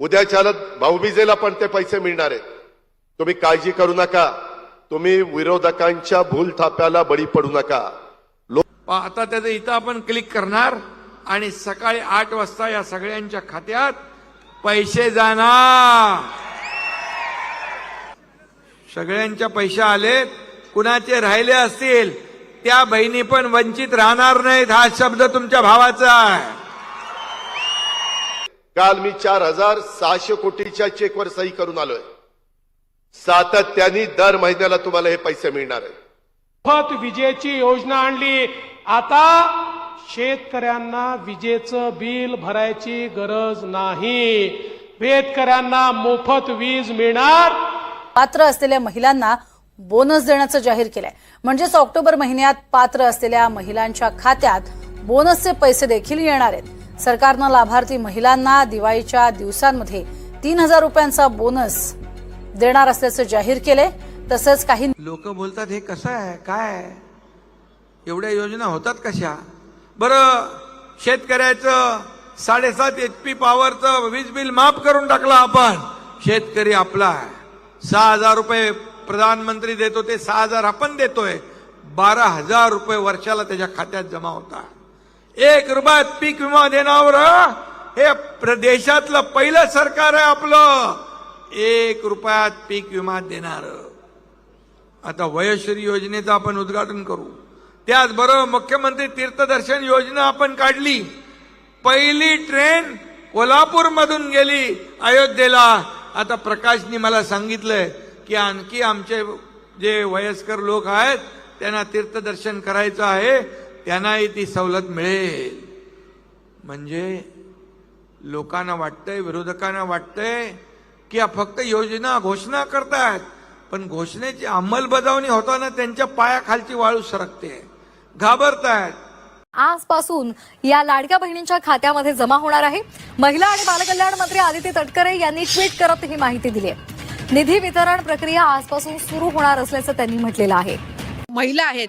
उद्या चालत भाऊबीजेला पण ते पैसे मिळणार आहेत. तुम्ही काळजी करू नका. तुम्ही विरोधकांच्या भूल थाप्याला बळी पडू नका. आता त्याचं इथं आपण क्लिक करणार आणि सकाळी आठ वाजता या सगळ्यांच्या खात्यात पैसे जाणार. सगळ्यांच्या पैसे आलेत. कुणाचे राहिले असतील त्या बहिणी पण वंचित राहणार नाहीत हा शब्द तुमच्या भावाचा आहे. काल मी चार हजार सहाशे कोटीच्या चेकवर सही करून आलोय. सातत्याने दर महिन्याला तुम्हाला हे पैसे मिळणार आहेत मोफत विजेची योजना आणली. आता शेतकऱ्यांना विजेचं बिल भरायची गरज नाही. शेतकऱ्यांना मोफत वीज मिळणार. पात्र असलेल्या महिलांना बोनस देण्याचं जाहीर केलंय. म्हणजेच ऑक्टोबर महिन्यात पात्र असलेल्या महिलांच्या खात्यात बोनसचे पैसे देखील येणार आहेत. सरकारनं लाभार्थी महिलांना दिवाळीच्या दिवसांमध्ये तीन हजार रुपयांचा बोनस देणार असल्याचं जाहीर केले तसंच काही लोक बोलतात हे कसं आहे? काय आहे? एवढ्या योजना होतात कशा? बरं शेतकऱ्याचं साडेसात एच पी पॉवरचं वीज बिल माफ करून टाकलं आपण. शेतकरी आपला सहा हजार रुपये प्रधानमंत्री देतो ते सहा हजार आपण देतोय. बारा हजार रुपये वर्षाला त्याच्या खात्यात जमा होतात. एक रुपयात पीक विमा देणार हे देशातलं पहिलं सरकार आहे आपलं. एक रुपयात पीक विमा देणार. आता वयश्री योजनेचं आपण उद्घाटन करू. त्याचबरोबर मुख्यमंत्री तीर्थदर्शन योजना आपण काढली. पहिली ट्रेन कोल्हापूर मधून गेली अयोध्येला. आता प्रकाशनी मला सांगितलंय की आणखी आमचे जे वयस्कर लोक आहेत त्यांना तीर्थदर्शन करायचं आहे. त्यांनाही ती सवलत मिळेल. म्हणजे लोकांना वाटतंय विरोधकांना वाटतंय की या फक्त योजना घोषणा करतायत पण घोषणेची अंमलबजावणी होताना त्यांच्या पायाखालची वाळू सरकते. घाबरतायत. आजपासून या लाडक्या बहिणींच्या खात्यामध्ये जमा होणार आहे. महिला आणि बालकल्याण मंत्री आदिती तटकरे यांनी ट्विट करत ही माहिती दिली आहे. निधी वितरण प्रक्रिया आजपासून सुरू होणार असल्याचं त्यांनी म्हटलेलं आहे. महिला आहेत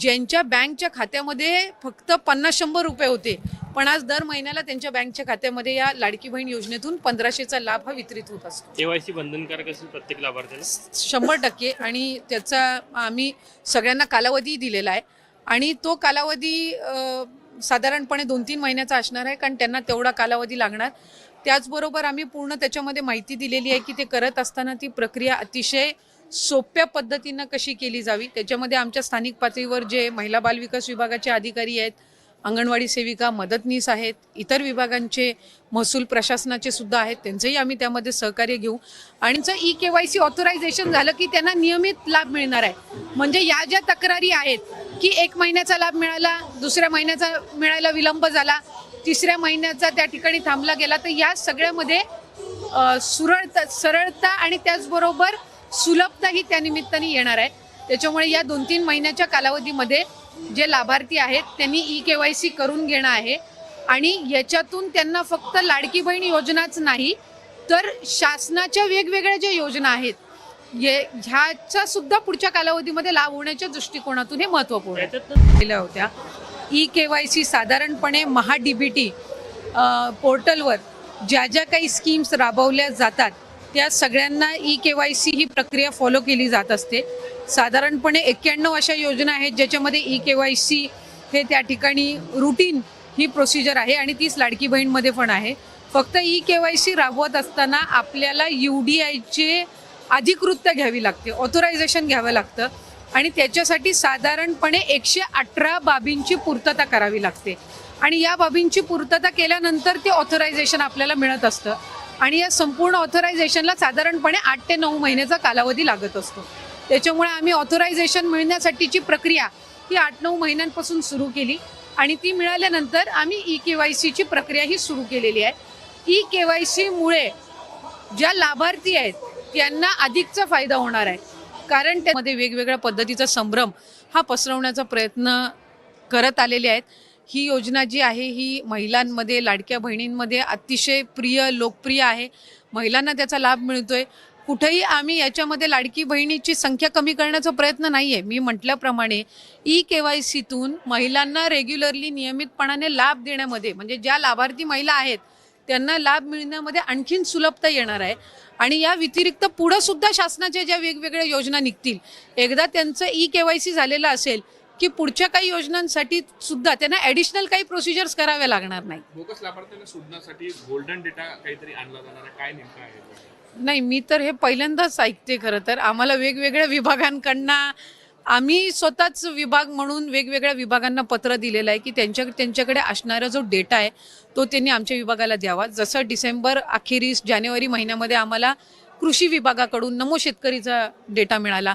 ज्यांच्या बँकच्या खात्यामध्ये फक्त पन्नास शंभर रुपये होते पण आज दर महिन्याला त्यांच्या बँकच्या खात्यामध्ये या लाडकी बहीण योजनेतून पंधराशेचा लाभ हा वितरित होत असतो. केवायसी बंधनकारक असेल प्रत्येक लाभार्थ्याला? शंभर टक्के आणि त्याचा आम्ही सगळ्यांना कालावधी दिलेला आहे आणि तो कालावधी अ, साधारणपणे दोन तीन महिन्याचा असणार आहे कारण त्यांना तेवढा कालावधी लागणार. त्याचबरोबर आम्ही पूर्ण त्याच्यामध्ये माहिती दिलेली आहे की ते करत असताना ती प्रक्रिया अतिशय सोप्या पद्धतीनं कशी केली जावी? त्याच्यामध्ये आमच्या स्थानिक पातळीवर जे महिला बालविकास विभागाचे अधिकारी आहेत अंगणवाडी सेविका मदतनीस आहेत इतर विभागांचे महसूल प्रशासनाचे सुद्धा आहेत त्यांचंही आम्ही त्यामध्ये सहकार्य घेऊ. आणि E K Y C authorization झालं की त्यांना नियमित लाभ मिळणार आहे. म्हणजे या ज्या तक्रारी आहेत की एक महिन्याचा लाभ मिळाला दुसऱ्या महिन्याचा मिळायला विलंब झाला तिसऱ्या महिन्याचा त्या ठिकाणी थांबला गेला तर या सगळ्यामध्ये सुरळता सरळता आणि त्याचबरोबर सुलभताही त्या निमित्ताने येणार आहे त्याच्यामुळे या दोन तीन महिन्याच्या कालावधीमध्ये जे लाभार्थी आहेत त्यांनी ई के वाय सी करून घेणं आहे. आणि याच्यातून त्यांना फक्त लाडकी बहीण योजनाच नाही तर शासनाच्या वेगवेगळ्या ज्या योजना आहेत ये ह्याचा सुद्धा पुढच्या कालावधीमध्ये लाभ होण्याच्या दृष्टिकोनातून हे महत्त्वपूर्ण केल्या होत्या. ई के वाय सी साधारणपणे महा डी बी टी पोर्टलवर ज्या ज्या काही स्कीम्स राबवल्या जातात त्या सगळ्यांना ई के वाय सी ही प्रक्रिया फॉलो केली जात असते. साधारणपणे एक्क्याण्णव अशा योजना आहेत ज्याच्यामध्ये ई के वाय सी हे त्या ठिकाणी रुटीन ही प्रोसिजर आहे आणि तीच लाडकी बहीणमध्ये पण आहे. फक्त ई के वाय सी राबवत असताना आपल्याला यू डी आयचे अधिकृतता घ्यावी लागते ऑथोरायझेशन घ्यावं लागतं आणि त्याच्यासाठी साधारणपणे एकशे अठरा बाबींची पूर्तता करावी लागते. आणि या बाबींची पूर्तता केल्यानंतर ते ऑथोरायझेशन आपल्याला मिळत असतं. आणि या संपूर्ण ऑथोरायझेशनला साधारणपणे आठ ते नऊ महिन्याचा कालावधी लागत असतो. त्याच्यामुळे आम्ही ऑथोरायझेशन मिळण्यासाठीची प्रक्रिया ही आठ नऊ महिन्यांपासून सुरू केली आणि ती मिळाल्यानंतर आम्ही ई के वाय सीची प्रक्रियाही सुरू केलेली आहे. ई के वाय सीमुळे ज्या लाभार्थी आहेत त्यांना अधिकचा फायदा होणार आहे. कारण त्यामध्ये वेगवेगळ्या पद्धतीचा संभ्रम हा पसरवण्याचा प्रयत्न करत आलेले आहेत. ही योजना जी आहे ही महिलांमध्ये लाडक्या बहिणींमध्ये अतिशय प्रिय लोकप्रिय आहे. महिलांना त्याचा लाभ मिळतोय. कुठेही आम्ही याच्यामध्ये लाडकी बहिणीची संख्या कमी करण्याचा प्रयत्न नाही आहे मी म्हटल्याप्रमाणे ई के वाय सीतून महिलांना रेग्युलरली नियमितपणाने लाभ देण्यामध्ये म्हणजे ज्या लाभार्थी महिला आहेत त्यांना लाभ मिळण्यामध्ये आणखीन सुलभता येणार आहे. आणि या व्यतिरिक्त पुढंसुद्धा शासनाच्या ज्या वेगवेगळ्या योजना निघतील एकदा त्यांचं ई के वाय सी झालेलं असेल की पुढच्या काही योजनांसाठी सुद्धा त्यांना ॲडिशनल काही प्रोसिजर्स कराव्या लागणार नाही. बोगस लाभार्थ्यांना शोधण्यासाठी गोल्डन डेटा काहीतरी आणला जाणार आहे. काय नेमकं आहे? नाही मी तर हे पहिल्यांदाच ऐकते खरं तर. आम्हाला वेगवेगळ्या विभागांकडनं आम्ही स्वतःच विभाग म्हणून वेगवेगळ्या विभागांना पत्र दिलेलं आहे की त्यांच्या त्यांच्याकडे असणारा जो डेटा आहे तो त्यांनी आमच्या विभागाला द्यावा. जसं डिसेंबर अखेरीस जानेवारी महिन्यामध्ये आम्हाला कृषी विभागाकडून नमो शेतकरीचा डेटा मिळाला.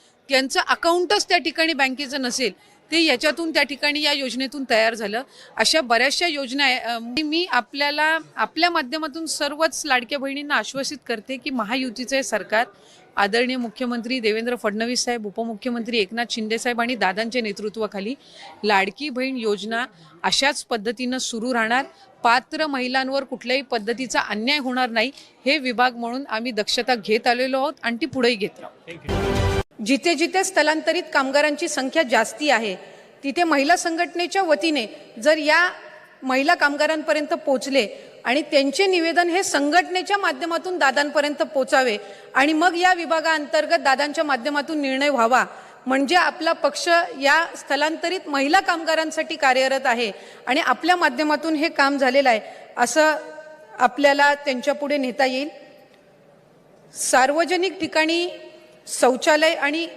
त्यांचं अकाउंटच त्या ठिकाणी बँकेचं नसेल ते याच्यातून त्या ठिकाणी या योजनेतून तयार झालं. अशा बऱ्याचशा योजना आहे. मी आपल्याला आपल्या माध्यमातून सर्वच लाडक्या बहिणींना आश्वासित करते की महायुतीचं हे सरकार आदरणीय मुख्यमंत्री देवेंद्र फडणवीस साहेब उपमुख्यमंत्री एकनाथ शिंदे साहेब आणि दादांच्या नेतृत्वाखाली लाडकी बहीण योजना अशाच पद्धतीनं सुरू राहणार. पात्र महिलांवर कुठल्याही पद्धतीचा अन्याय होणार नाही. हे विभाग म्हणून आम्ही दक्षता घेत आलेलो आहोत आणि ती पुढेही घेत राहू. जिथे जिथे स्थलांतरित कामगारांची संख्या जास्ती आहे तिथे महिला संघटनेच्या वतीने जर या महिला कामगारांपर्यंत पोचले आणि त्यांचे निवेदन हे संघटनेच्या माध्यमातून दादांपर्यंत पोचावे आणि मग या विभागाअंतर्गत दादांच्या माध्यमातून निर्णय व्हावा म्हणजे आपला पक्ष या स्थलांतरित महिला कामगारांसाठी कार्यरत आहे आणि आपल्या माध्यमातून हे काम झालेलं आहे असं आपल्याला त्यांच्यापुढे नेता येईल. सार्वजनिक ठिकाणी शौचालय आणि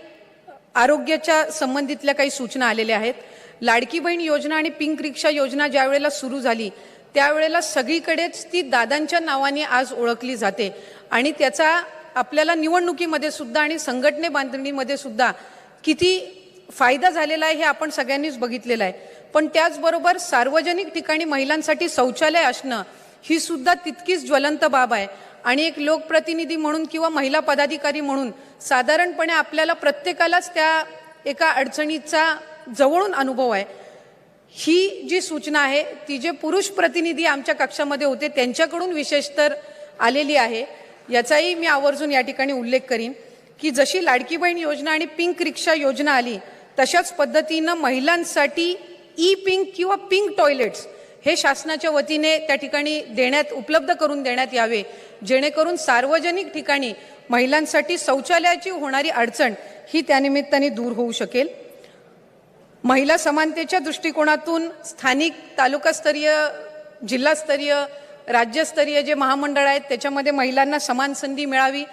आरोग्याच्या संबंधितल्या काही सूचना आलेल्या आहेत. लाडकी बहीण योजना आणि पिंक रिक्षा योजना ज्या वेळेला सुरू झाली त्यावेळेला सगळीकडेच ती दादांच्या नावाने आज ओळखली जाते. आणि त्याचा आपल्याला निवडणुकीमध्ये सुद्धा आणि संघटने बांधणीमध्ये सुद्धा किती फायदा झालेला आहे हे आपण सगळ्यांनीच बघितलेलं आहे. पण त्याचबरोबर सार्वजनिक ठिकाणी महिलांसाठी शौचालय असणं ही सुद्धा तितकीच ज्वलंत बाब आहे. आणि एक लोकप्रतिनिधी म्हणून किंवा महिला पदाधिकारी म्हणून साधारणपणे आपल्याला प्रत्येकालाच त्या एका अडचणीचा जवळून अनुभव आहे. ही जी सूचना आहे ती जे पुरुष प्रतिनिधी आमच्या कक्षामध्ये होते त्यांच्याकडून विशेष तर आलेली आहे. याचाही मी आवर्जून या ठिकाणी उल्लेख करीन की जशी लाडकी बहीण योजना आणि पिंक रिक्षा योजना आली तशाच पद्धतीनं महिलांसाठी ई पिंक किंवा पिंक टॉयलेट्स हे शासनाच्या वतीने त्या ठिकाणी देण्यात उपलब्ध करून देण्यात यावे. जेणेकरून सार्वजनिक ठिकाणी महिलांसाठी शौचालयाची होणारी अडचण ही त्यानिमित्ताने दूर होऊ शकेल. महिला समानतेच्या दृष्टिकोनातून स्थानिक तालुकास्तरीय जिल्हास्तरीय राज्यस्तरीय जे महामंडळ आहेत त्याच्यामध्ये महिलांना समान संधी मिळावी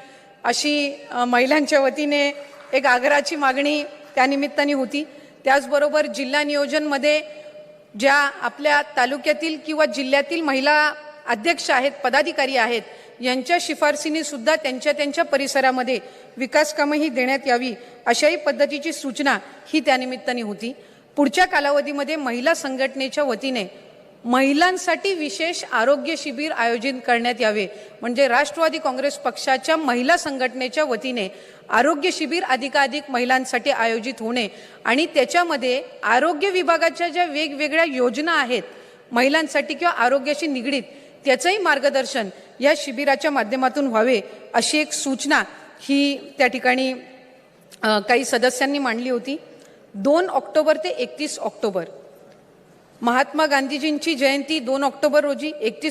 अशी महिलांच्या वतीने एक आग्रहाची मागणी त्यानिमित्ताने होती. त्याचबरोबर जिल्हा नियोजनमध्ये ज्या आपल्या तालुक्यातील किंवा जिल्ह्यातील महिला अध्यक्ष आहेत पदाधिकारी आहेत यांच्या शिफारसीने सुद्धा त्यांच्या त्यांच्या परिसरामध्ये विकास कामंही देण्यात यावी अशाही पद्धतीची सूचना ही त्यानिमित्ताने होती. पुढच्या कालावधीमध्ये महिला संघटनेच्या वतीने महिलांसाठी विशेष आरोग्य शिबिर आयोजित करण्यात यावे. म्हणजे राष्ट्रवादी काँग्रेस पक्षाच्या महिला संघटनेच्या वतीने आरोग्य शिबिर अधिकाधिक महिलांसाठी आयोजित होणे आणि त्याच्यामध्ये आरोग्य विभागाच्या ज्या वेगवेगळ्या योजना आहेत महिलांसाठी किंवा आरोग्याशी निगडीत त्याचंही मार्गदर्शन या शिबिराच्या माध्यमातून व्हावे अशी एक सूचना ही त्या ठिकाणी काही सदस्यांनी मांडली होती. दोन ऑक्टोबर ते एकतीस ऑक्टोबर. महात्मा गांधीजींची जयंती दोन ऑक्टोबर रोजी एकतीस